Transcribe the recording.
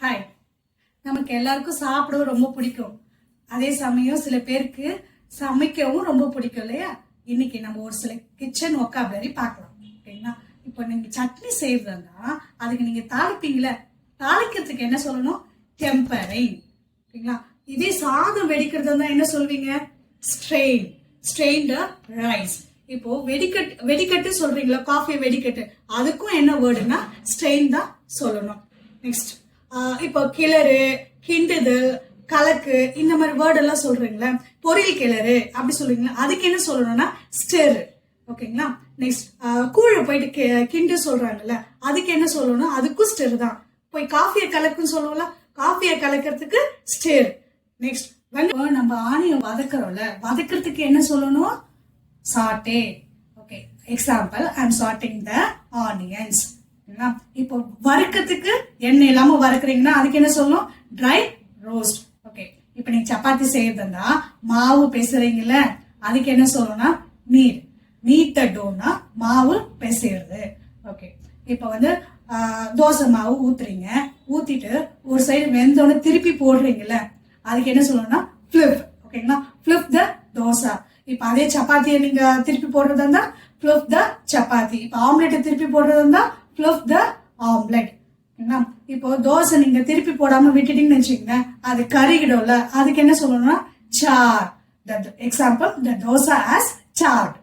Hi நமக்கு எல்லாருக்கும் சாப்பிடவும் ரொம்ப பிடிக்கும். அதே சமயம் சில பேருக்கு சமைக்கவும் ரொம்ப பிடிக்கும் இல்லையா? இன்னைக்கு நம்ம ஒரு சில கிச்சன் ஒக்காபரி பார்க்கலாம் ஓகேங்களா? இப்போ நீங்கள் சட்னி செய்யறதுன்னா அதுக்கு நீங்கள் தாளிப்பீங்கள தாளிக்கிறதுக்கு என்ன சொல்லணும்? டெம்பரிங் ஓகேங்களா? இதே சாதம் வெடிக்கிறது தான் என்ன சொல்வீங்க? ஸ்ட்ரெயின் ஸ்ட்ரெயின்டு ரைஸ் இப்போ வெடிக்கட் வெடிக்கட்டு சொல்றீங்களா? காஃபி வெடிக்கட்டு. அதுக்கும் என்ன வேர்டுனா ஸ்ட்ரெயின் தான் சொல்லணும். நெக்ஸ்ட் இப்போ கிளறு கிண்டுது கலக்கு இந்த மாதிரி வேர்டெல்லாம் எல்லாம் சொல்றீங்களா பொரியல் கிளறு அப்படி சொல்றீங்களா அதுக்கு என்ன சொல்லணும்னா ஸ்டெரு ஓகேங்களா நெக்ஸ்ட் கூழ போயிட்டு கிண்டு சொல்றாங்கல்ல அதுக்கு என்ன சொல்லணும்? அதுக்கும் ஸ்டெர் தான். போய் காஃபியை கலக்குன்னு சொல்லுவோம்ல காஃபியை கலக்கிறதுக்கு ஸ்டெர் நெக்ஸ்ட் நம்ம ஆணியம் வதக்குறோம்ல வதக்கிறதுக்கு என்ன சொல்லணும்? Saute okay example I am sauteing the onions இப்போ வறுக்கிறதுக்கு எண்ணெய் இல்லாம வறுக்கிறீங்கன்னா அதுக்கு என்ன சொல்லணும் ட்ரை ரோஸ்ட் ஓகே இப்போ நீங்க சப்பாத்தி செய்யறதுன்னா மாவு பெசுறீங்கல்ல அதுக்கு என்ன சொல்லணும்னா நீர் நீட்ட டோனா மாவு பிசைறது ஓகே இப்போ வந்து தோசை மாவு ஊத்துறீங்க. ஊத்திட்டு ஒரு சைடு வெந்தோடனே திருப்பி போடுறீங்கல்ல அதுக்கு என்ன சொல்லணும்னா ஃபிளிப் ஓகேங்களா ஃபிளிப் த தோசை. இப்போ அதே சப்பாத்தியை நீங்க திருப்பி போடுறதா இருந்தா ஃபிளிப் த சப்பாத்தி. இப்போ ஆம்லெட்டை திருப்பி போடுறதா இருந்தா ஃப்ளஃப் த ஆம்லெட் என்ன? இப்போ தோசை நீங்க திருப்பி போடாம விட்டுட்டீங்கன்னு வச்சுக்கோங்க அது கருகிடும்ல. அதுக்கு என்ன சொல்லணும்னா char example the dosa has charred